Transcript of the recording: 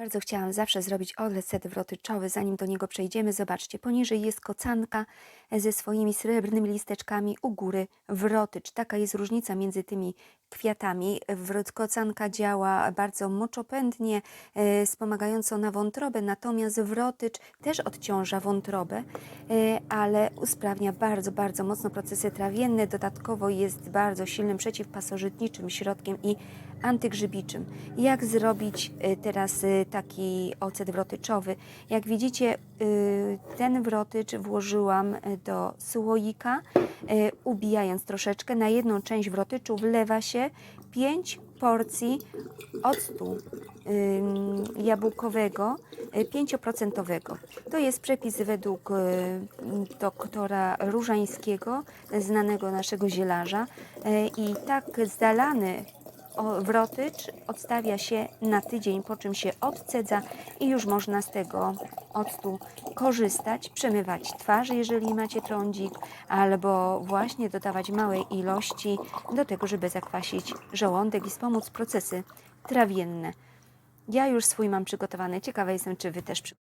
Bardzo chciałam zawsze zrobić odlecet wrotyczowy, zanim do niego przejdziemy. Zobaczcie, poniżej jest kocanka ze swoimi srebrnymi listeczkami, u góry wrotycz. Taka jest różnica między tymi kwiatami. Wro- Kocanka działa bardzo moczopędnie, e, wspomagająco na wątrobę, natomiast wrotycz też odciąża wątrobę, e, ale usprawnia bardzo, bardzo mocno procesy trawienne. Dodatkowo jest bardzo silnym przeciwpasożytniczym środkiem i antygrzybiczym. Jak zrobić y, teraz taki ocet wrotyczowy? Jak widzicie, ten wrotycz włożyłam do słoika, ubijając troszeczkę. Na jedną część wrotyczu wlewa się 5 porcji octu jabłkowego y, 5%. To jest przepis według y, doktora Różańskiego, znanego naszego zielarza. Y, I tak zalany o- wrotycz odstawia się na tydzień, po czym się odcedza i już można z tego octu korzystać, przemywać twarz, jeżeli macie trądzik, albo właśnie dodawać małej ilości do tego, żeby zakwasić żołądek i wspomóc procesy trawienne. Ja już swój mam przygotowany. Ciekawa jestem, czy Wy też przy...